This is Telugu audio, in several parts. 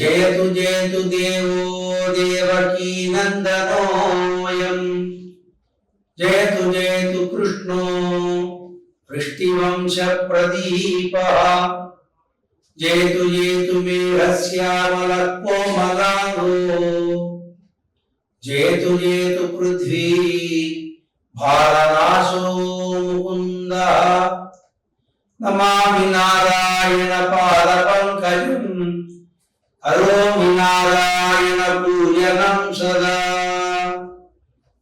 జయతు జయతు దేవో దేవకీ నందనోయం. జయతు జయతు కృష్ణో వృష్టివంశ ప్రదీప. జయతు జయతు మేఘశ్యామల కోమలాంగో జయతు జయతు పృథ్వీ భారనాశో ముకుంద. నమామి నారాయణ పాద పంకజం. కరోమి నారాయణ పూజనం సదా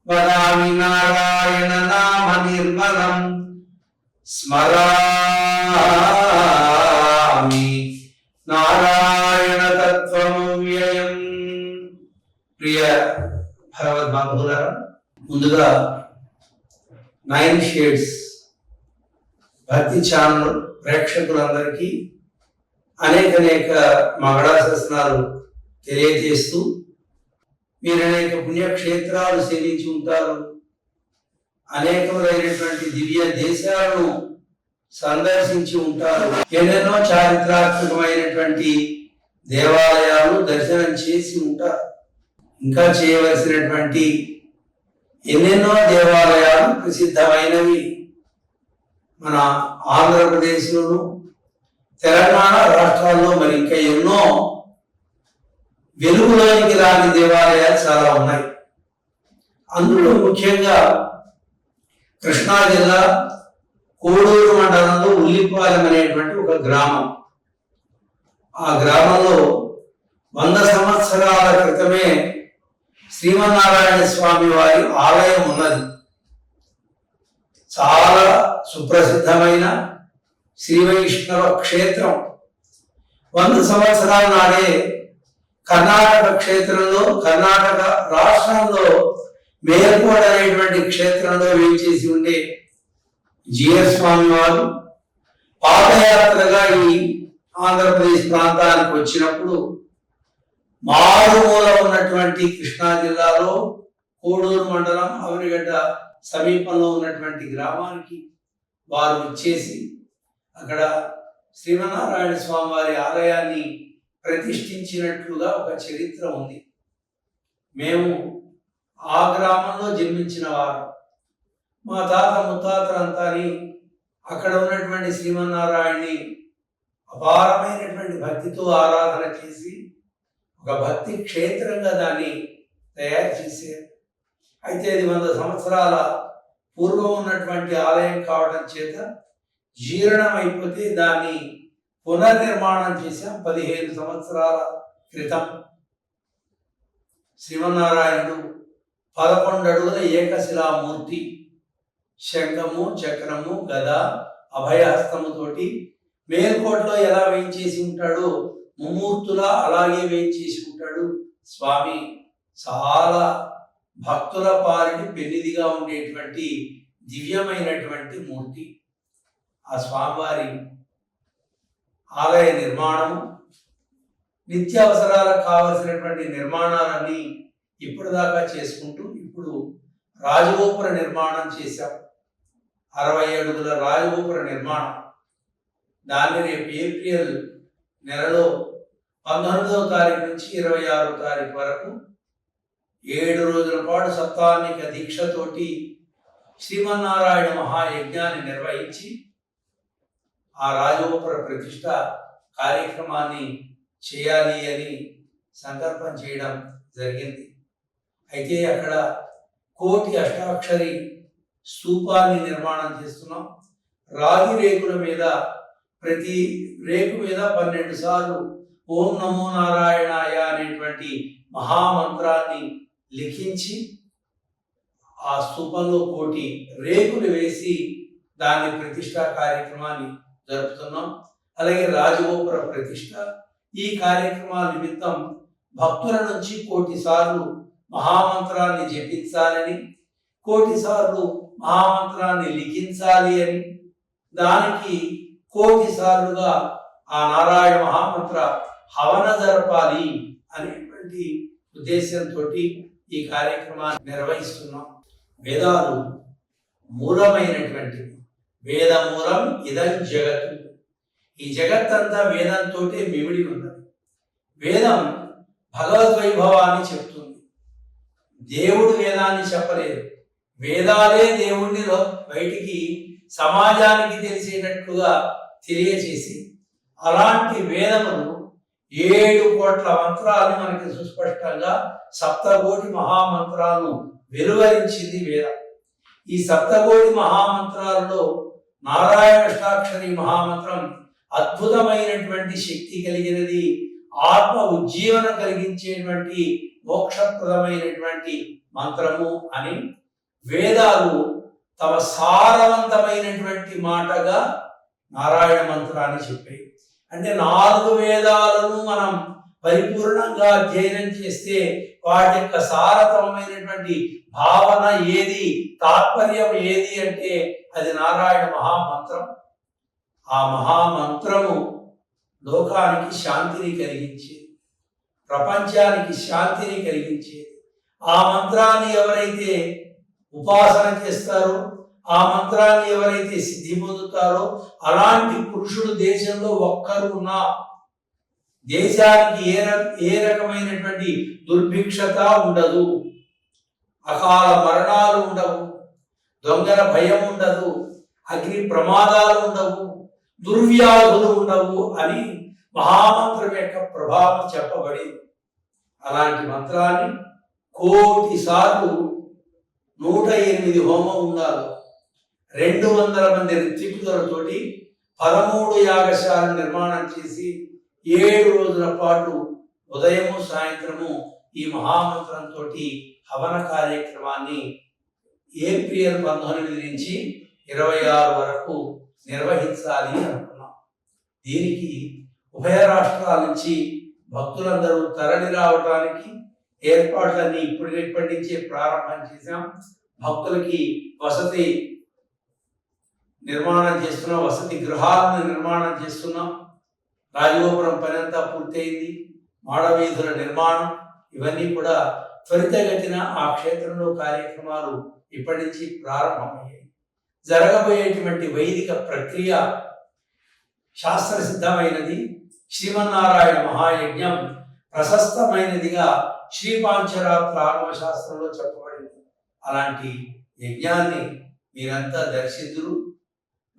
వదామి నారాయణ నామ నిర్మలం స్మరామి నారాయణ తత్వము వ్యయం ప్రియ భగవద్బంధువులారా ముందుగా నైన్ షేడ్స్ భక్తి ఛానల్ ప్రేక్షకులందరికీ అనేక అనేక మంగళాశాసనాలు తెలియజేస్తూ మీరు అనేక పుణ్యక్షేత్రాలు సేవించి ఉంటారు. అనేకములైనటువంటి దివ్య దేశాలను సందర్శించి ఉంటారు. ఎన్నెన్నో చారిత్రాత్మకమైనటువంటి దేవాలయాలు దర్శనం చేసి ఉంటారు. ఇంకా చేయవలసినటువంటి ఎన్నెన్నో దేవాలయాలు ప్రసిద్ధమైనవి. మన ఆంధ్రప్రదేశ్లోను తెలంగాణ రాష్ట్రాల్లో మరి ఇంకా ఎన్నో వెలుగులోనికి రాని దేవాలయాలు చాలా ఉన్నాయి. అందులో ముఖ్యంగా కృష్ణా జిల్లా కోడూరు మండలంలో ఉల్లిపాలెం అనేటువంటి ఒక గ్రామం. ఆ గ్రామంలో వంద సంవత్సరాల క్రితమే శ్రీమన్నారాయణ స్వామి వారి ఆలయం ఉన్నది. చాలా సుప్రసిద్ధమైన శ్రీ వైష్ణవ క్షేత్రం వంద సంవత్సరాల నాడే కర్ణాటక క్షేత్రంలో కర్ణాటక రాష్ట్రంలో మేల్కోడ్ అనేటువంటి క్షేత్రంలో వేచేసి ఉండే జిఎస్ స్వామి వారు పాదయాత్రగా ఈ ఆంధ్రప్రదేశ్ ప్రాంతానికి వచ్చినప్పుడు మారుమూల ఉన్నటువంటి కృష్ణా జిల్లాలో కోడూరు మండలం అవనిగడ్డ సమీపంలో ఉన్నటువంటి గ్రామానికి వారు వచ్చేసి అక్కడ శ్రీమన్నారాయణ స్వామి వారి ఆలయాన్ని ప్రతిష్ఠించినట్లుగా ఒక చరిత్ర ఉంది. మేము ఆ గ్రామంలో జన్మించిన వారు. మా తాత ముత్తాతలంతాని అక్కడ ఉన్నటువంటి శ్రీమన్నారాయణ్ణి అపారమైనటువంటి భక్తితో ఆరాధన చేసి ఒక భక్తి క్షేత్రంగా దాన్ని తయారు చేశారు. అయితే ఇది వంద సంవత్సరాల పూర్వం ఉన్నటువంటి ఆలయం కావడం చేత జీర్ణం అయిపోతే దాన్ని పునర్నిర్మాణం చేశాం పదిహేను సంవత్సరాల క్రితం. శ్రీమన్నారాయణుడు పదకొండు అడుగుల ఏకశిలామూర్తి. శంఖము చక్రము గద అభయహస్తముతోటి మేల్కోట్లో ఎలా వేయించేసి ఉంటాడో ముమ్మూర్తులా అలాగే వేయించేసి ఉంటాడు. స్వామి చాలా భక్తుల పాలిని పెన్నిదిగా ఉండేటువంటి దివ్యమైనటువంటి మూర్తి. ఆ స్వామివారి ఆలయ నిర్మాణము నిత్యావసరాలకు కావలసినటువంటి నిర్మాణాలన్నీ ఇప్పుడు దాకా చేసుకుంటూ ఇప్పుడు రాజగోపుర నిర్మాణం చేశాం. అరవై అడుగుల రాజగోపుర నిర్మాణం. దాన్ని రేపు ఏప్రిల్ నెలలో పంతొమ్మిదవ తారీఖు నుంచి ఇరవై ఆరో తారీఖు వరకు ఏడు రోజుల పాటు సప్తానిక దీక్షతోటి శ్రీమన్నారాయణ మహాయజ్ఞాన్ని నిర్వహించి ఆ రాజోపర ప్రతిష్ట కార్యక్రమాన్ని చేయాలి అని సంకల్పం చేయడం జరిగింది. అయితే అక్కడ కోటి అష్టాక్షరి స్తూపాన్ని నిర్మాణం చేస్తున్నాం. రాగి రేకుల మీద ప్రతి రేకు మీద పన్నెండు సార్లు ఓం నమో నారాయణాయ అనేటువంటి మహామంత్రాన్ని లిఖించి ఆ స్తూపంలో కోటి రేకులు వేసి దాని ప్రతిష్టా కార్యక్రమాన్ని జరుపుతున్నాం. అలాగే రాజగోపుర ప్రతిష్ట. ఈ కార్యక్రమాల నిమిత్తం భక్తుల నుంచి కోటి సార్లు మహామంత్రాన్ని జపించాలని కోటి సార్లు మహామంత్రాన్ని లిఖించాలి అని దానికి కోటి సార్లుగా ఆ నారాయణ మహామంత్ర హవన జరపాలి అనేటువంటి ఉద్దేశంతో ఈ కార్యక్రమాన్ని నిర్వహిస్తున్నాం. వేదాలు మూలమైనటువంటివి. వేదమూలం ఇదం జగత్తు. ఈ జగత్తంతా వేదంతో మిమిడి ఉన్నది వేదం భగవద్వైభవాన్ని చెప్తుంది. దేవుడు వేదాన్ని చెప్పలేదు. వేదాలే దేవుణ్ణి బయటికి సమాజానికి తెలిసేటట్లుగా తెలియచేసి అలాంటి వేదములు ఏడు కోట్ల మంత్రాలు మనకి సుస్పష్టంగా సప్తకోటి మహామంత్రాలను వెలువరించింది వేదం. ఈ సప్తకోటి మహామంత్రాలలో నారాయణ అష్టాక్షరి మహామంత్రం అద్భుతమైనటువంటి శక్తి కలిగినది ఆత్మ ఉజ్జీవన కలిగించేటువంటి మోక్షప్రదమైనటువంటి మంత్రము అని వేదాలు తమ సారవంతమైనటువంటి మాటగా నారాయణ మంత్రాన్ని చెప్పాయి. అంటే నాలుగు వేదాలను మనం పరిపూర్ణంగా అధ్యయనం చేస్తే వాటి యొక్క సారతమైనటువంటి భావన ఏది? తాత్పర్యం ఏది అంటే అది నారాయణ మహామంత్రం. ఆ మహామంత్రము లోకానికి శాంతిని కలిగించేది. ప్రపంచానికి శాంతిని కలిగించేది. ఆ మంత్రాన్ని ఎవరైతే ఉపాసన చేస్తారో ఆ మంత్రాన్ని ఎవరైతే సిద్ధి పొందుతారో అలాంటి పురుషుడు దేశంలో ఒక్కరు ఉన్నా దేశానికి ఏ ఏ రకమైనటువంటి దుర్భిక్షత ఉండదు. అకాల మరణాలు ఉండవు దొంగల భయం ఉండదు అగ్ని ప్రమాదాలు ఉండవు దుర్వ్యాధులు ఉండవు అని మహామంత్రం యొక్క ప్రభావం చెప్పబడింది. అలాంటి మంత్రాన్ని కోటి సార్లు నూట ఎనిమిది హోమం ఉండాలి. రెండు వందల మంది ఋత్వికులతోటి పదమూడు యాగశాలను నిర్మాణం చేసి ఏడు రోజుల పాటు ఉదయము సాయంత్రము ఈ మహామంత్రంతో హవన కార్యక్రమాన్ని ఏప్రిల్ పంతొమ్మిది నుంచి ఇరవై ఆరు వరకు నిర్వహించాలి అనుకున్నాం. దీనికి ఉభయ రాష్ట్రాల నుంచి భక్తులందరూ తరలి రావడానికి ఏర్పాట్లన్నీ ఇప్పుడు ఇప్పటి నుంచే ప్రారంభం చేశాం. భక్తులకి వసతి నిర్మాణం చేస్తున్నాం వసతి గృహాలను నిర్మాణం చేస్తున్నాం. రాజగోపురం పని అంతా పూర్తయింది. మాడవీధుల నిర్మాణం ఇవన్నీ కూడా త్వరితగతిన ఆ క్షేత్రంలో కార్యక్రమాలు ఇప్పటి నుంచి ప్రారంభమయ్యాయి. జరగబోయేటువంటి వైదిక ప్రక్రియ శాస్త్ర సిద్ధమైనది. శ్రీమన్నారాయణ మహాయజ్ఞం ప్రశస్తమైనదిగా శ్రీపాంచరా ప్రారంభ శాస్త్రంలో చెప్పబడింది. అలాంటి యజ్ఞాన్ని మీరంతా దర్శించురు.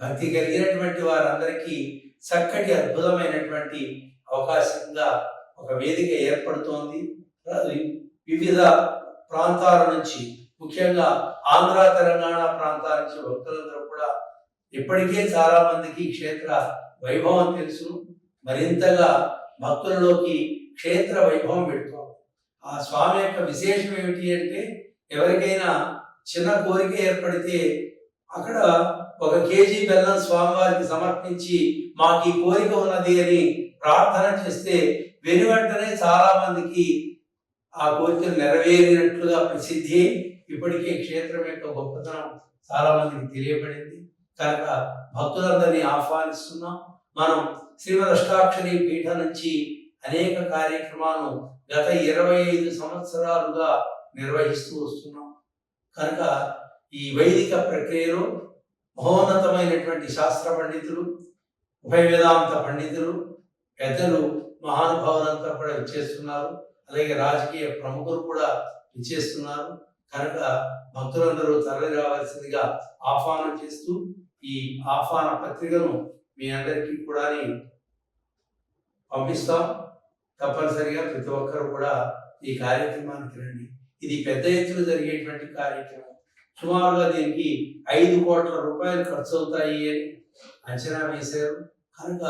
భక్తి కలిగినటువంటి వారందరికీ చక్కటి అద్భుతమైనటువంటి అవకాశంగా ఒక వేదిక ఏర్పడుతోంది. వివిధ ప్రాంతాల నుంచి ముఖ్యంగా ఆంధ్ర తెలంగాణ ప్రాంతాల నుంచి భక్తులందరూ కూడా ఇప్పటికే చాలా మందికి క్షేత్ర వైభవం తెలుసు. మరింతగా భక్తులలోకి క్షేత్ర వైభవం పెడుతాం ఆ స్వామి యొక్క విశేషం ఏమిటి అంటే ఎవరికైనా చిన్న కోరిక ఏర్పడితే అక్కడ ఒక కేజీ బెల్లం స్వామివారికి సమర్పించి మాకు ఈ కోరిక ఉన్నది అని ప్రార్థన చేస్తే వెనువెంటనే చాలా మందికి ఆ కోరికలు నెరవేరినట్లుగా ప్రసిద్ధి ఇప్పటికే క్షేత్రం యొక్క గొప్పతనం చాలా మందికి తెలియబడింది. కనుక భక్తులందరినీ ఆహ్వానిస్తున్నాం. మనం శ్రీమద్ అష్టాక్షరి పీఠ నుంచి అనేక కార్యక్రమాలను గత ఇరవై ఐదు సంవత్సరాలుగా నిర్వహిస్తూ వస్తున్నాం. కనుక ఈ వైదిక ప్రక్రియలో మహోన్నతమైనటువంటి శాస్త్ర పండితులు ఉభయ వేదాంత పండితులు పెద్దలు మహానుభావులంతా కూడా చేస్తున్నారు అలాగే రాజకీయ ప్రముఖులు కూడా విచ్చేస్తున్నారు. కనుక భక్తులందరూ తరలి రావాల్సిందిగా ఆహ్వానం చేస్తూ ఈ ఆహ్వాన పత్రికను మీ అందరికీ కూడా పంపిస్తాం. తప్పనిసరిగా ప్రతి ఒక్కరు కూడా ఈ కార్యక్రమానికి రండి. ఇది పెద్ద ఎత్తున జరిగేటువంటి కార్యక్రమం. సుమారుగా దీనికి ఐదు కోట్ల రూపాయలు ఖర్చు అవుతాయి అని అంచనా వేశారు. కనుక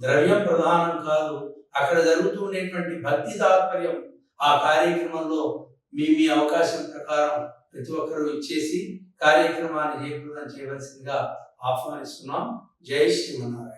ద్రవ్యం ప్రధానం కాదు అక్కడ జరుగుతుండేటువంటి భక్తి తాత్పర్యం ఆ కార్యక్రమంలో మీ మీ అవకాశం ప్రకారం ప్రతి ఒక్కరూ ఇచ్చేసి కార్యక్రమాన్ని జయప్రదం చేయవలసిందిగా ఆహ్వానిస్తున్నాం. జై శ్రీమన్నారాయణ.